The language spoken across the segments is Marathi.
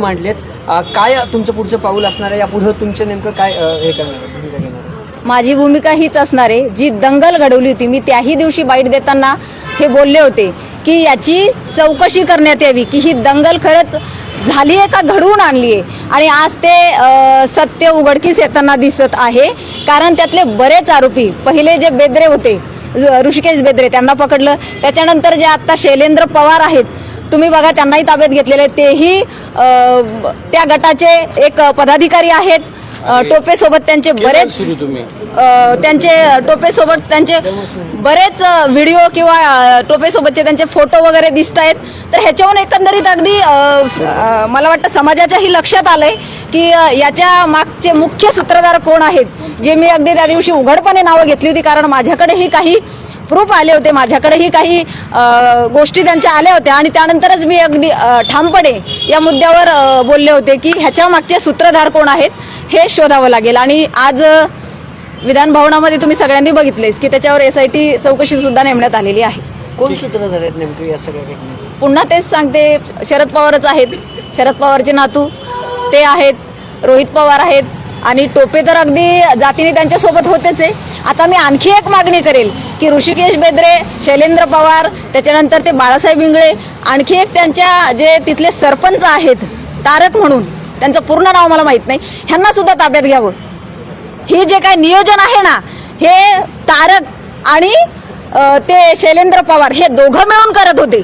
मांडलेत. काय तुमचं पुढचं पाऊल असणार आहे? यापुढं तुमचं नेमकं काय हे करणार माझी भूमिका हीच असणार आहे जी दंगल घडवली होती. मी त्याही दिवशी बाईट देताना हे बोलले होते की याची चौकशी करण्यात यावी की ही दंगल खरंच झाली आहे का घडवून आणली आहे? आणि आज ते सत्य उघडकीस येताना दिसत आहे. कारण त्यातले बरेच आरोपी पहिले जे बेदरे होते ऋषिकेश बेदरे त्यांना पकडलं. त्याच्यानंतर जे आता शैलेंद्र पवार आहेत तुम्ही बघा त्यांनाही ताब्यात घेतलेले. तेही त्या गटाचे एक पदाधिकारी आहेत. अ, टोपेसोबत त्यांचे बरेच सुरू तुम्ही? अ, त्यांचे टोपेसोबत त्यांचे बरेच व्हिडिओ किंवा अ, टोपेसोबतचे त्यांचे फोटो वगैरे दिसत आहेत. तर ह्याच्याहून एकंदरीत अगदी मला वाटतं समाजाच्याही लक्षात आलंय की याच्या मागचे मुख्य सूत्रधार कोण आहेत? जे मी अगदी त्या दिवशी उघडपणे नावं घेतली होती कारण माझ्याकडेही काही प्रूफ आले होते माझ्याकडेही काही गोष्टी त्यांच्या आल्या होत्या. आणि त्यानंतरच मी अगदी ठामपणे या मुद्द्यावर बोलले होते की ह्याच्या मागचे सूत्रधार कोण आहेत हे शोधावं लागेल. आणि आज विधान भवनामध्ये तुम्ही सगळ्यांनी बघितलेच की त्याच्यावर एस आय टी चौकशी सुद्धा नेमण्यात आलेली आहे. कोण सूत्रधार आहेत नेमकं या सगळ्या पुन्हा तेच सांगते शरद पवारच आहेत. शरद पवारचे नातू ते आहेत. रोहित पवार आहेत. आणि टोपे तर अगदी जातीने त्यांच्यासोबत होतेच आहे. आता मी आणखी एक मागणी करेल की ऋषिकेश बेद्रे शैलेंद्र पवार त्याच्यानंतर ते बाळासाहेब इंगळे आणखी एक त्यांच्या जे तिथले सरपंच आहेत तारक म्हणून त्यांचं पूर्ण नाव मला माहीत नाही ह्यांना सुद्धा ताब्यात घ्यावं. हे जे काय नियोजन आहे ना हे तारक आणि ते शैलेंद्र पवार हे दोघं मिळून करत होते.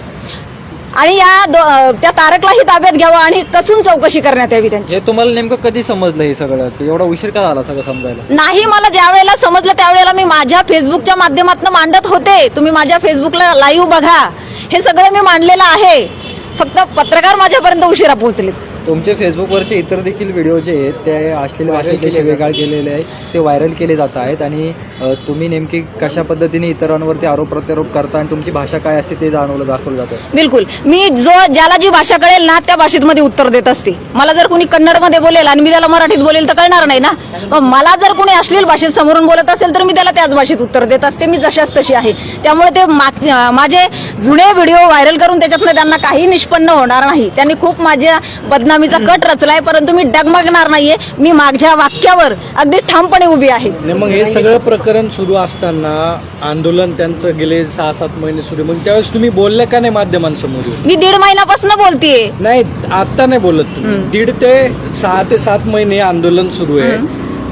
आणि या त्या तारकलाही ताब्यात घ्यावं आणि कसून चौकशी करण्यात यावी त्यांची. तुम्हाला नेमकं कधी समजलं हे सगळं? एवढा उशीर का झाला सगळं समजायला? नाही मला ज्या वेळेला समजलं त्यावेळेला मी माझ्या फेसबुकच्या माध्यमातून मांडत होते. तुम्ही माझ्या फेसबुकला लाईव्ह बघा. हे सगळं मी मांडलेलं आहे. फक्त पत्रकार माझ्यापर्यंत उशिरा पोहोचले. तुमचे फेसबुकवरचे इतर देखील व्हिडिओ जे आहेत ते अश्लील भाषेतले शिवेगाळ केलेले आहेत ते व्हायरल केले जात आहेत आणि तुम्ही नेमकी कशा पद्धतीने इतरांवरती आरोप प्रत्यारोप करता आणि तुमची भाषा काय असते ते जाणवलं दाखवलं जातं बिलकुल. मी जो ज्याला जी भाषा कळेल ना त्या भाषेमध्ये उत्तर देत असते. मला जर कोणी कन्नडमध्ये बोलेल आणि मी त्याला मराठीत बोलेल तर कळणार नाही ना. मला जर कोणी अश्लील भाषेत समोरून बोलत असेल तर मी त्याला त्याच भाषेत उत्तर देत असते. मी जशाच तशी आहे. त्यामुळे ते माग- माझे जुने व्हिडिओ व्हायरल करून त्याच्यातनं त्यांना काही निष्पन्न होणार नाही. त्यांनी खूप माझ्या बदनामीचा कट रचलाय परंतु मी डगमगणार नाहीये. मी माझ्या वाक्यावर अगदी ठामपणे उभी आहे. मग हे सगळं प्रकरण सुरू असताना आंदोलन त्यांचं गेले सहा सात महिने सुरू. मग त्यावेळेस तुम्ही बोलले का नाही माध्यमांसमोर येऊन? मी दीड महिन्यापासून बोलतेय नाही आता नाही बोलत तुम्ही. दीड ते सहा ते सात महिने आंदोलन सुरू आहे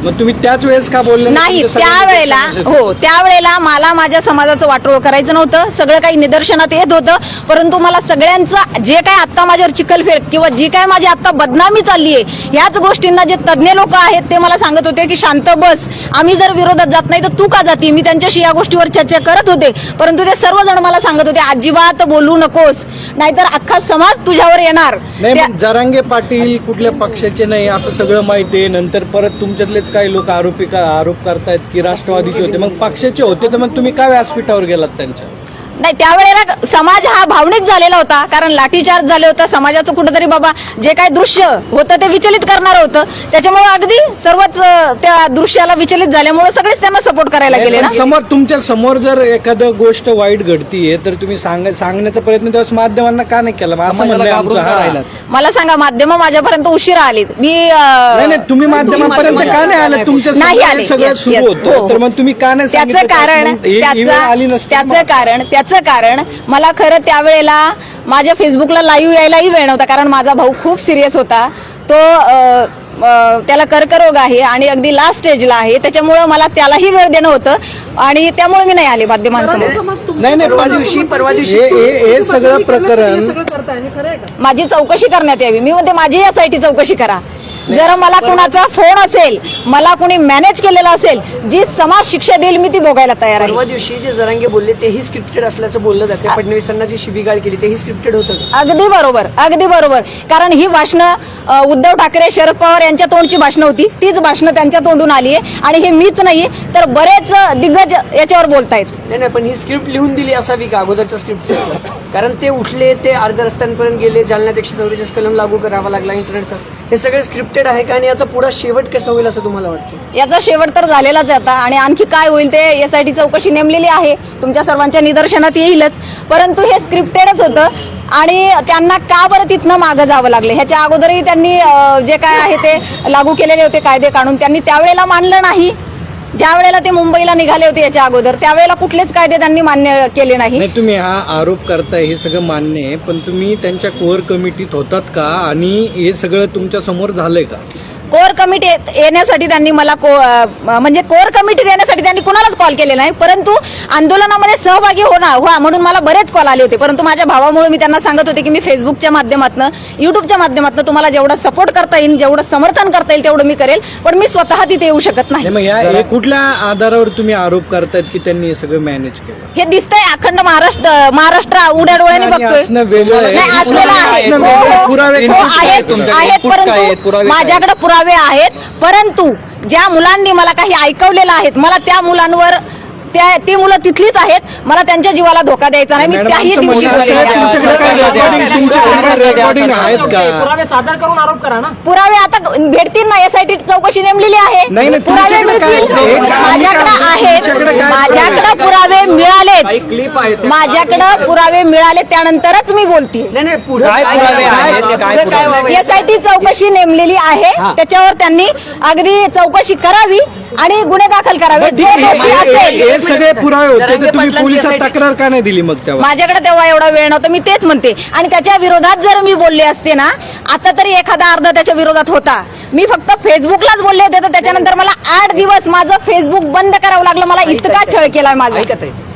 मग तुम्ही त्याच वेळेस का बोलले नाही? त्यावेळेला हो त्यावेळेला मला माझ्या समाजाचं वाटोळ करायचं नव्हतं. सगळं काही निदर्शनात येत होतं. परंतु मला सगळ्यांचं जे काय आता माझ्यावर चिखलफेर किंवा जी काय माझी आता बदनामी चालली आहे ह्याच गोष्टींना जे तज्ज्ञ लोक आहेत ते मला सांगत होते की शांत बस. आम्ही जर विरोधात जात नाही तर तू का जाती? मी त्यांच्याशी या गोष्टीवर चर्चा करत होते. परंतु ते सर्वजण मला सांगत होते अजिबात बोलू नकोस. नाहीतर अख्खा समाज तुझ्यावर येणार. जरांगे पाटील कुठल्या पक्षाचे नाही असं सगळं माहिती आहे. नंतर परत काही लोक आरोपी का आरोप करतायत की राष्ट्रवादीचे होते. मग पक्षाचे होते तर मग तुम्ही काय व्यासपीठावर गेलात त्यांच्या नाही त्यावेळेला समाज हा भावनिक झालेला होता कारण लाठीचार्ज झाले होता समाजाचं कुठंतरी बाबा जे काय दृश्य होतं ते विचलित करणार होतं त्याच्यामुळे अगदी सर्वच त्या दृश्याला विचलित झाल्यामुळे सगळेच त्यांना सपोर्ट करायला गेले ना समोर तुमच्यासमोर जर एखादं गोष्ट वाईट घडतीये तर तुम्ही सांग सांगण्याचा प्रयत्न त्यावेळेस माध्यमांना का नाही केला असं आमचं हा. राहिलात? मला सांगा माध्यम माझ्यापर्यंत उशिरा आलीत मी अं, नाही नाही तुम्ही माध्यमापर्यंत का नाही आले तुमच्या नाही समोर आले. सगळं Yes, सुरू yes. होतं हो, तर. मग तुम्ही का नाही त्याचं सांगितलं? कारण मग ही- ही वेळ आली त्याचं नसती त्याचं. कारण त्याचं कारण मला खरं त्यावेळेला माझ्या फेसबुकला लाईव्ह यायलाही वेळ नव्हता कारण माझा भाऊ खूप सिरियस होता. तो त्याला कर्करोग आहे आणि अगदी लास्ट स्टेजला आहे त्याच्यामुळं मला त्यालाही वेळ देणं होतं आणि त्यामुळे मी नाही आले माध्यमांसमोर. नाही नाही परवा दिवशी परवा दिवशी हे सगळं प्रकरण माझी चौकशी करण्यात यावी. मी म्हणते माझी यासाठी चौकशी करा. जर मला कुणाचा फोन असेल मला कुणी मॅनेज केलेला असेल जी समाज शिक्षा देईल मी ती भोगायला तयार आहे. परवा दिवशी जे जरांगे बोलले तेही स्क्रिप्टेड असल्याचं बोललं जातं. फडणवीसांना जी शिबिगाळ केली तेही स्क्रिप्टेड होतं. का? अगदी बरोबर अगदी बरोबर. कारण ही भाषणं अ, उद्धव ठाकरे शरद पवार यांच्या तोंडची भाषणं होती. तीच भाषणं त्यांच्या तोंडून आली आहे. आणि हे मीच नाहीये तर बरेच दिग्गज याच्यावर बोलतायत. नाही नाही पण ही स्क्रिप्ट लिहून दिली असावी का? अगोदरच्या स्क्रिप्ट कारण ते उठले ते अर्ध्या रस्त्यांपर्यंत गेले. जालन्यात एकशे चौवेचाळीस कलम लागू करावा लागला इंटरनेटचा हे सगळे स्क्रिप्टेड आहे का? आणि याचा पुढा शेवट कसा होईल असं तुम्हाला वाटतं? याचा शेवट तर झालेलाच आहे आता. आणि आणखी काय होईल ते यासाठी चौकशी नेमलेली आहे. तुमच्या सर्वांच्या निदर्शनात येईलच. परंतु हे स्क्रिप्टेडच होतं. आणि त्यांना का बरं तिथनं मागं जावं लागलं? ह्याच्या अगोदरही त्यांनी जे काय आहे ते लागू केलेले होते कायदे काढून. त्यांनी त्यावेळेला मानलं नाही. ज्या वेळेला ते मुंबईला निघाले होते याच्या अगोदर त्यावेळेला कुठलेच कायदे त्यांनी मान्य केले नाही. नाही तुम्ही हा आरोप करताय हे सगळं मान्य आहे पण तुम्ही त्यांच्या कोअर कमिटीत होतात का? आणि हे सगळं तुमच्यासमोर झालंय का? कोर कमिटी येण्यासाठी त्यांनी मला को म्हणजे कोर कमिटी येण्यासाठी त्यांनी कुणालाच कॉल केलेला नाही परंतु आंदोलनामध्ये सहभागी होणार व्हा म्हणून मला बरेच कॉल आले होते परंतु माझ्या भावामुळे मी त्यांना सांगत होते की मी फेसबुकच्या माध्यमातून युट्यूबच्या माध्यमातून तुम्हाला जेवढं सपोर्ट करता येईल जेवढं समर्थन करता येईल तेवढं मी करेल पण मी स्वतः तिथे येऊ शकत नाही हे कुठल्या आधारावर तुम्ही आरोप करतायत की त्यांनी हे सगळं मॅनेज केलं हे दिसतंय अखंड महाराष्ट्र महाराष्ट्र उड्या डोळ्याने बघतोय. असणं हो. हो. पुरावे हो, आहेत? परंतु पुरावे माझ्याकडे पुरावे आहेत. परंतु ज्या मुलांनी मला काही ऐकवलेलं आहेत मला त्या मुलांवर त्या ती मुलं तिथलीच आहेत. मला त्यांच्या जीवाला धोका द्यायचा नाही. मी त्याही दिवशी पुरावे सादर करून आरोप करा ना. पुरावे आता भेटतील ना. एसआयटी चौकशी नेमलेली आहे. पुरावे मिळतील. हे माझ्याकडे आहेत. माझ्याकडे पुरावे मिळालेत. आहेत माझ्याकडे पुरावे मिळाले त्यानंतरच मी बोलते? एसआयटी चौकशी नेमलेली आहे. त्याच्यावर त्यांनी अगदी चौकशी करावी. आणि गुन्हे दाखल करावे. जो दोषी असेल हे सगळे पुरावे होते. तर तुम्ही पोलिसात तक्रार का नाही दिली मग तेव्हा? माझ्याकडे तेव्हा एवढा वेळ नव्हता. मी तेच म्हणते. आणि त्याच्या विरोधात जर मी बोलले असते ना आता तरी एखादा अर्धा त्याच्या विरोधात होता. मी फक्त फेसबुकलाच बोलले होते. तर त्याच्यानंतर मला आठ दिवस माझं फेसबुक बंद करावं लागलं. मला इतका छळ केलाय माझा.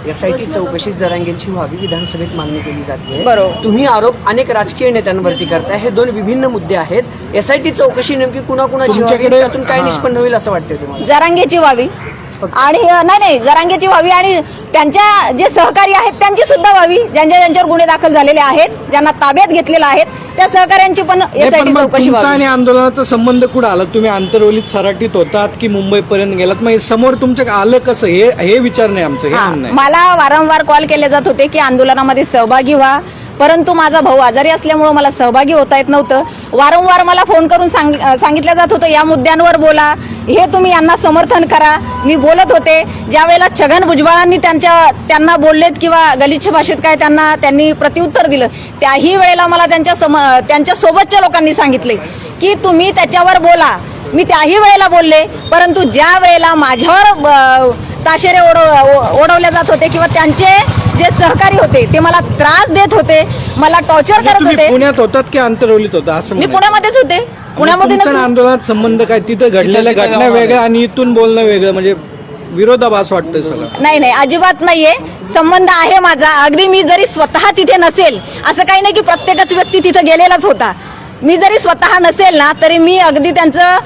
ऐकत आहे एसआयटी चौकशी जरांगेंची व्हावी विधानसभेत मागणी केली जाते बरोबर. तुम्ही आरोप अनेक राजकीय नेत्यांवरती करताय. हे दोन विभिन्न मुद्दे आहेत. एसआयटी चौकशी नेमकी कुणाकुणाची व्हावी? तुमच्याकडे- काय हा. निष्पन्न होईल असं वाटतंय तुम्हाला? जरांगेची व्हावी. आणि नाही नाही जरांगेची व्हावी आणि त्यांच्या जे सहकारी आहेत त्यांची सुद्धा व्हावी. ज्यांच्या ज्यांच्यावर गुन्हे दाखल झालेले आहेत ज्यांना ताब्यात घेतलेले आहेत त्या सहकाऱ्यांची पण एसआयटी चौकशी तुमचा व्हावी. आणि आंदोलनाचा संबंध कुठं आला? तुम्ही आंतरवलीत सराटीत होतात की मुंबईपर्यंत गेलात? मग हे समोर तुमच्या आलं कसं? हे हे विचार नाही आमचं हे हा, म्हणणं आहे. मला वारंवार कॉल केले जात होते की आंदोलनामध्ये सहभागी व्हा. परंतु माझा भाऊ आजारी असल्यामुळं मला सहभागी होता येत नव्हतं. वारंवार मला फोन करून सांग सांगितलं जात होतं या मुद्द्यांवर बोला. हे तुम्ही यांना समर्थन करा. मी बोलत होते ज्यावेळेला छगन भुजबळांनी त्यांच्या त्यांना बोललेत किंवा गलिच्छ भाषेत काय त्यांना त्यांनी प्रत्युत्तर दिलं त्याही वेळेला मला त्यांच्या सम त्यांच्या सोबतच्या लोकांनी सांगितले की तुम्ही त्याच्यावर बोला. मी त्याही वेळेला बोलले परंतु ज्या वेळेला माझ्यावर ताशेरे ओढव ओढवले जात होते किंवा त्यांचे जे सहकारी होते ते मला त्रास देत होते मला टॉर्चर म्हणजे करत तुम्ही होते. पुण्यात होतात की आंतरवलीत होता असं मी म्हणायचं. पुण्यामध्येच होते. तुमचा आणि आंदोलनात संबंध काय? तिथं घडलेल्या तिथं घटना वेगळ्या आणि इथून बोलणं वेगळं म्हणजे विरोधाभास वाटतोय सगळं. नाही नाही अजिबात नाहीये. संबंध आहे माझा. अगदी मी जरी स्वतः तिथे नसेल असं काही नाही की प्रत्येकच व्यक्ती तिथे गेलेलाच होता. मी जरी स्वतः नसेल ना तरी मी अगदी त्यांचं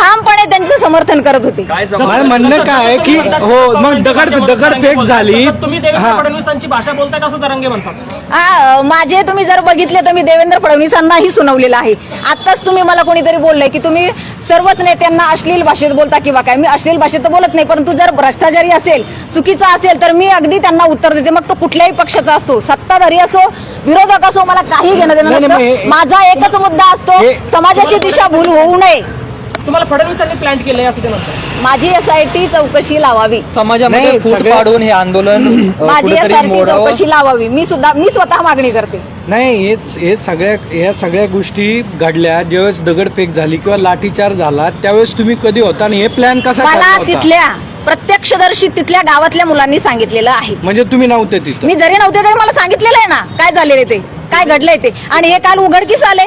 ठामपणे त्यांचं समर्थन करत होते. माझं म्हणणं काय आहे की हो मग दगड दगड फेक झाली. तुम्ही देवेंद्र हा. फडणवीसांची भाषा बोलताय असं तरंगे म्हणतात? आ, माझे तुम्ही जर बघितले तर मी देवेंद्र फडणवीसांनाही सुनावलेलं आहे. आत्ताच तुम्ही मला कोणीतरी बोललंय की तुम्ही सर्वच नेत्यांना अश्लील भाषेत बोलता किंवा काय? मी अश्लील भाषेत तर बोलत नाही परंतु जर भ्रष्टाचारी असेल चुकीचा असेल तर मी अगदी त्यांना उत्तर देते. मग तो कुठल्याही पक्षाचा असतो सत्ताधारी असो विरोधक असो मला काही घेणं देणं नाही, नाही, मग नसतं हे- माझा एकच मुद्दा असतो हे- समाजाची दिशा भूल होऊ नये. तुम्हाला फडणवीसांनी प्लॅन केलंय असं ते म्हणतात. माझी एसआयटी चौकशी लावावी. समाजामध्ये नाही, फूट सगळ्या- पाडून हे आंदोलन अ, माझी कुठेतरी एसआयटी मोडावं. चौकशी लावावी. मी सुद्धा मी स्वतः मागणी करते. नाही हेच हे सगळ्या ह्या सगळ्या गोष्टी घडल्या. ज्यावेळेस दगडफेक झाली किंवा लाठीचार झाला त्यावेळेस तुम्ही कधी होता आणि हे प्लॅन कसा मला ठरला होता? तिथल्या प्रत्यक्षदर्शी तिथल्या गावातल्या मुलांनी सांगितलेलं आहे. म्हणजे तुम्ही नव्हते तिथं? मी जरी नव्हते तरी मला सांगितलेलं आहे ना काय झालेले ते? काय घडलंय ते? आणि हे काल उघडकीस आले.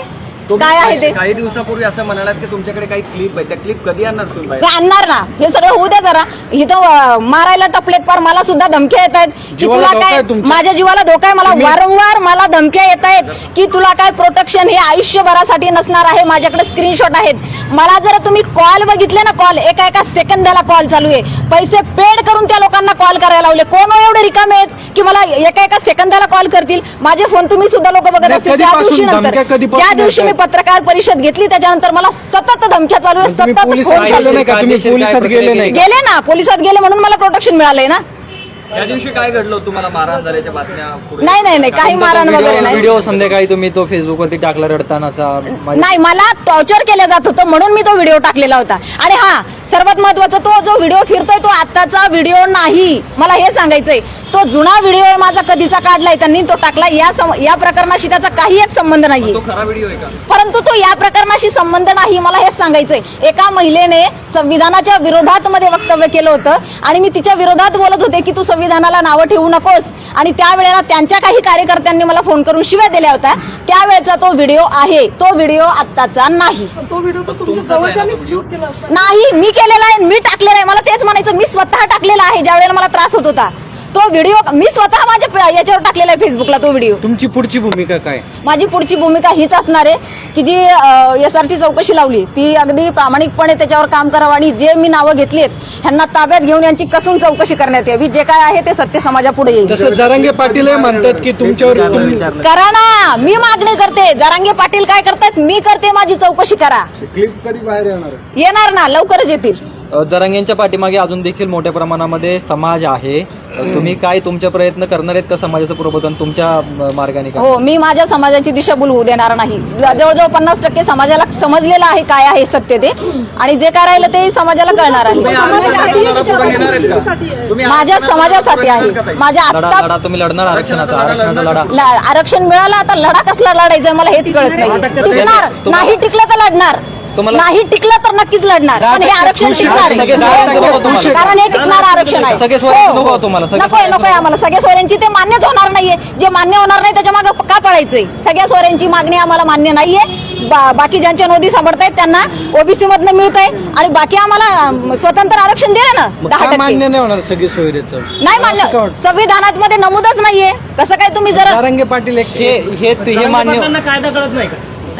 काय आहे ते? काही दिवसापूर्वी असं म्हणालात की तुमच्याकडे काही क्लिप आहे. त्या क्लिप कधी आणणार तुम्ही बाहेर? आणणार ना. हे सगळं होऊ द्या जरा. इथं अं, मारायला टपलेत पार मला सुद्धा धमक्या येत आहेत की जीवाला तुला धोका काय आहे तुमच्या? माझ्या जीवाला धोका आहे? मला वारंवार मला धमक्या येत आहेत की तुला काय प्रोटेक्शन हे आयुष्यभरासाठी नसणार आहे? माझ्याकडे स्क्रीनशॉट आहेत. मला जर तुम्ही कॉल बघितले ना कॉल एका एका सेकंदाला कॉल चालू आहे. पैसे पेड करून त्या लोकांना कॉल करायला लावले. कोण हो एवढे रिकामे आहेत की मला एका एका सेकंदाला कॉल करतील? माझे फोन तुम्ही सुद्धा लोक बघत नाही, असतील. त्या कधीपासून दिवशी नंतर धमक्या कधीपासून ज्या दिवशी मी? पत्रकार परिषद घेतली त्याच्यानंतर मला सतत धमक्या चालू आहे सतत फोन चालू? गेले ना पोलिसात गेले म्हणून मला प्रोटेक्शन मिळालंय ना? त्या दिवशी काय घडलं तुम्हाला मारहाण झाल्याच्या बातम्या? नाही नाही नाही काही मारण वगैरे नाही. व्हिडिओ संध्याकाळी तुम्ही तो फेसबुकवरती टाकला रडतानाचा. माझ्या- नाही मला टॉर्चर केलं जात होतं म्हणून मी तो व्हिडिओ टाकलेला होता. आणि हा सर्वात महत्त्वाचा तो जो व्हिडिओ फिरतोय तो आत्ताचा व्हिडिओ नाही. मला हे सांगायचंय तो जुना व्हिडिओ आहे माझा कधीचा काढलाय त्यांनी तो टाकला या सम- या प्रकरणाशी त्याचा काही एक संबंध नाहीये तो खरा व्हिडिओ आहे का? परंतु तो या प्रकरणाशी संबंध नाही मला हेच सांगायचंय. एका महिलेने संविधानाच्या विरोधात मध्ये वक्तव्य केलं होतं आणि मी तिच्या विरोधात बोलत होते की तू संविधानाला नावं ठेवू नकोस. आणि त्यावेळेला त्यांच्या काही कार्यकर्त्यांनी मला फोन करून शिव्या दिल्या होत्या. त्यावेळेचा तो व्हिडिओ आहे. तो व्हिडिओ आत्ताचा नाही. नाही मी केलेला आहे मी टाकलेला आहे. मला तेच म्हणायचं मी स्वतः टाकलेला आहे ज्या वेळेला मला त्रास होत होता. तो व्हिडिओ मी स्वतः माझ्या याच्यावर टाकलेला आहे फेसबुकला तो व्हिडिओ तुमची पुढची भूमिका काय? माझी पुढची भूमिका हीच असणार आहे की जी एस आर टी चौकशी लावली ती अगदी प्रामाणिकपणे त्याच्यावर काम करावं आणि जे मी नावं घेतलीत ह्यांना ताब्यात घेऊन यांची कसून चौकशी करण्यात यावी. जे काय आहे ते सत्य समाजापुढे येईल. तसं जरांगे पाटील हे म्हणतात की तुमच्यावर तुम- करा ना! मी मागणी करते. जरांगे पाटील काय करतायत मी करते माझी चौकशी करा. येणार ना लवकरच येतील. जरांगेंच्या पाठीमागे अजून देखील मोठ्या प्रमाणामध्ये समाज आहे. तुम्ही काय तुमचे प्रयत्न करणार आहेत का समाजाचं प्रबोधन तुमच्या मार्गाने का हो मी माझ्या समाजाची दिशाभूल होऊ देणार नाही. जवळजवळ पन्नास टक्के समाजाला समजलेलं आहे काय आहे सत्य ते. आणि जे काय राहिलं ते समाजाला कळणार आहे. माझ्या समाजासाठी आहे? माझ्या लढा तुम्ही लढणार आरक्षणाचा आरक्षणाचा लढा आरक्षण मिळालं आता लढा कसला लढायचा मला हेच कळत नाही. टिकणार नाही टिकलं तर लढणार. तुम्हाला- नाही टिकलं तर नक्कीच लढणार. पण हे आरक्षण टिकणार आहे. सगळे दहा टक्के नको तुम्हाला. कारण हे टिकणार आरक्षण आहे. सगळे सोयरे हो. नको तुम्हाला, सगळे नकोय नकोय आम्हाला. सगळ्या सोयऱ्यांची ते मान्यच होणार नाहीये. जे मान्य होणार नाही त्याच्यामागे का पळायचंय? सगळ्या सोयऱ्यांची मागणी आम्हाला मान्य नाहीये. बा- बाकी ज्यांच्या नोंदी सापडतायत त्यांना ओबीसी मधनं मिळत आहे आणि बाकी आम्हाला अं, स्वतंत्र आरक्षण दिलं ना मग दहा का मान्य टक्के नाही होणार सगळे सोयरेचं? नाही असं का मान्य वाटतं? संविधानात मध्ये नमूदच नाहीये. कसं काय तुम्ही जरा पाटील एक हे हे हे मान्य त्यांना कायदा कळत नाही का?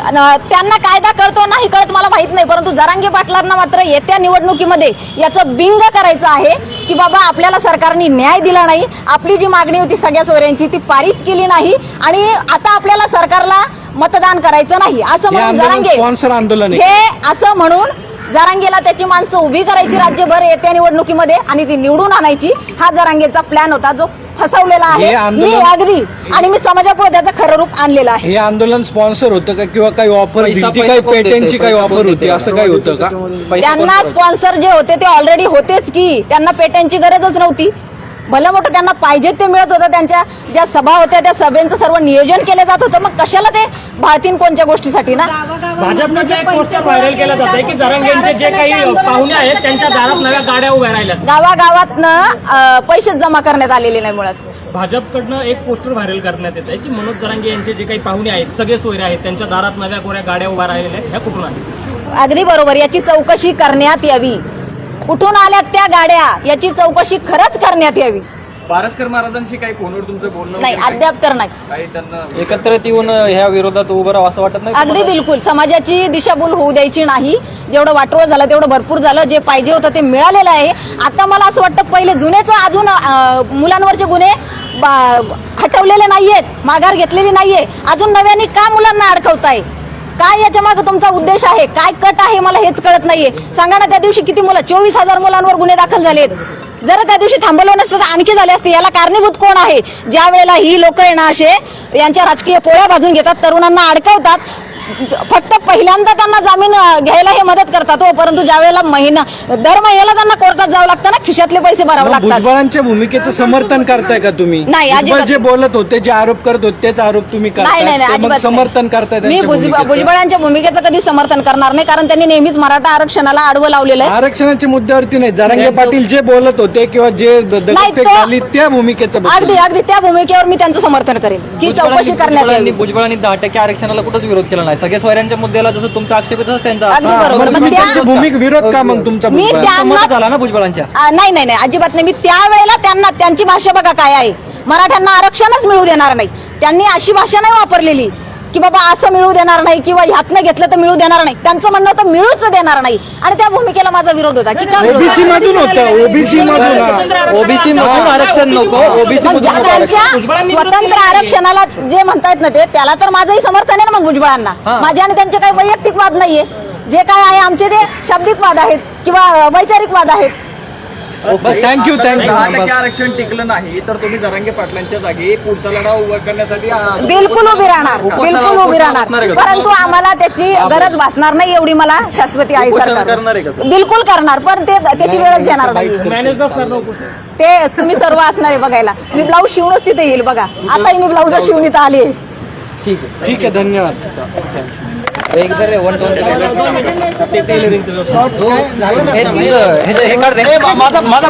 अन त्यांना कायदा कळतो नाही कळत माहीत नाही परंतु जरांगे पाटलांना मात्र येत्या निवडणुकीमध्ये याचं बिंग करायचं आहे की बाबा आपल्याला सरकारने न्याय दिला नाही आपली जी मागणी होती सगळ्या सोयऱ्यांची ती पारित केली नाही आणि आता आपल्याला सरकारला मतदान करायचं नाही असं म्हणून जरांगे हे असं म्हणून जरांगेला त्याची माणसं उभी करायची राज्यभर येत्या निवडणुकीमध्ये आणि ती निवडून आणायची हा जरांगेचा प्लॅन होता जो फसवलेला हे आहे आंदोलन- मी अगदी आणि मी समाजापुढे त्याचं खरं रूप आणलेलं आहे. हे आंदोलन स्पॉन्सर होतं का? किंवा काही ऑफर पैसा- पैसा काही कोण देते? पेटेंटची काही पैसा कोण ऑफर होती? असं काही होतं का? पैसे त्यांना स्पॉन्सर जे होते ते ऑलरेडी होतेच की. त्यांना पेटंटची गरजच नव्हती. भलं मोठं त्यांना पाहिजे ते मिळत होतं त्यांच्या ज्या सभा होत्या त्या सभेचं सर्व नियोजन केलं जात होतं. मग कशाला ते भारतीन कोणत्या गोष्टीसाठी ना? भाजपनं जे एक पोस्टर व्हायरल केलं जात आहे की जरांगेंचे जे काही पाहुणे आहेत त्यांच्या दारात नव्या गाड्या उभ्या राहिल्यात. गावागावातनं पैसेच जमा करण्यात आलेले नाही मुळात. भाजपकडनं एक पोस्टर व्हायरल करण्यात येत आहे की मनोज जरांगे यांचे जे काही पाहुणे आहेत सगळे सोयरे आहेत त्यांच्या दारात नव्या कोऱ्या गाड्या उभ्या राहिलेल्या आहेत ह्या कुठून आहेत अगदी बरोबर याची चौकशी करण्यात यावी. कुठून आल्यात त्या गाड्या? याची चौकशी खरंच करण्यात यावी. पारसकर महाराजांशी काही फोनवर तुमचं बोलणं नाही वगैरे अद्याप तर नाही. काही त्यांना एकत्रित येऊन ह्या विरोधात उभं राहावं असं वाटत नाही अगदी तुम्हाला? बिलकुल. समाजाची दिशाभूल होऊ द्यायची नाही. जेवढं वाटोळ झालं तेवढं भरपूर झालं. जे पाहिजे होतं ते मिळालेलं आहे. आता मला असं वाटतं पहिले जुनेच अजून अं, मुलांवरचे गुन्हे बा- हटवलेले नाहीयेत. माघार घेतलेली नाहीये. अजून नव्याने का मुलांना अडकवताय? काय याच्या मागे तुमचा उद्देश आहे? काय कट आहे? मला हेच कळत नाहीये. सांगा ना त्या दिवशी किती मुलं? चोवीस हजार मुलांवर गुन्हे दाखल झालेत. जर त्या दिवशी थांबवलं नसतं तर आणखी झाले असते. याला कारणीभूत कोण आहे? ज्या वेळेला ही लोक आहे ना असे यांच्या राजकीय पोळ्या भाजून घेतात तरुणांना अडकवतात फक्त पहिल्यांदा त्यांना जामीन घ्यायला हे मदत करतात हो परंतु ज्या वेळेला महिना दर महिन्याला त्यांना कोर्टात जावं लागतं ना खिशातले पैसे भरावे लागतात भुजबळांच्या भूमिकेचं समर्थन करताय का तुम्ही नाही, भुजबळ अजिबात. जे बोलत होते जे आरोप करत होते तेच आरोप तुम्ही नाही नाही करताय नाही ते मग अजिबात समर्थन नाही. करताय मी त्यांच्या भुज- भूमिकेचं. भुजबळांच्या भूमिकेचं कधी समर्थन करणार नाही कारण त्यांनी नेहमीच मराठा आरक्षणाला आडवं लावलेलं आहे आरक्षणाच्या मुद्द्यावरती नाही जरांगे पाटील जे बोलत होते किंवा जे द- दगडफेक तो- झाली त्या भूमिकेचं बद्दल. अगदी अगदी त्या भूमिकेवर मी त्यांचं समर्थन करेन की चौकशी करण्यात भुजबळांनी भुजबळांनी दहा टक्के आरक्षणाला कुठंच विरोध केला नाही सगळ्या सोयऱ्यांच्या मुद्द्याला जसं तुमचा आक्षेप आहे तसंच त्यांचा. अगदी हा, बरोबर. मग मग तुम्ही त्या- त्यांच्या भूमिक विरोध का मग तुमचा मी? त्या- संमत झाला ना भुजबळांच्या? आ, नाही नाही नाही अजिबात नाही. मी त्यावेळेला त्यांना त्यांची भाषा बघा काय आहे. मराठ्यांना आरक्षणच मिळू देणार नाही. त्यांनी अशी भाषा नाही वापरलेली. की बाबा असं मिळू देणार नाही किंवा ह्यातनं घेतलं तर मिळू देणार नाही त्यांचं म्हणणं होतं मिळूच देणार नाही आणि त्या भूमिकेला माझा विरोध होता की का मिळू ओबीसी देणार? मधून होतं ओबीसी मधून. ओबीसी मधून आरक्षण नको ओबीसी मग मधून ज्या नको आरक्षण. त्यांच्या स्वतंत्र. आरक्षणाला जे म्हणतायत ना ते त्याला तर माझंही समर्थन आहे ना मग भुजबळांना हा. माझे आणि त्यांचे काही वैयक्तिक वाद नाहीये जे काय आहे आमचे ते शाब्दिक वाद आहेत किंवा वैचारिक वाद आहेत बस थँक्यू दहा टक्के थँक्यू आरक्षण टिकलं नाही तर तुम्ही जरांगे पाटलांच्या जागी पुढचा लढा उभा करण्यासाठी बिलकुल उभी राहणार बिलकुल उभी राहणार? परंतु आम्हाला त्याची गरज भासणार नाही एवढी मला शाश्वती आहे उपोषण सरकार. करणार आहे का? बिलकुल करणार पण ते त्याची वेळच येणार नाही मॅनेज नसणार ना उपोषण. ते तुम्ही सर्व असणार आहे बघायला. मी ब्लाऊज शिवूनच तिथे येईल बघा. आताही मी ब्लाऊज शिवून इथं आली आहे. ठीक आहे ठीक आहे धन्यवाद. एक जर वन ते टेलरिंगचं व्यवसाय हे माझा माझा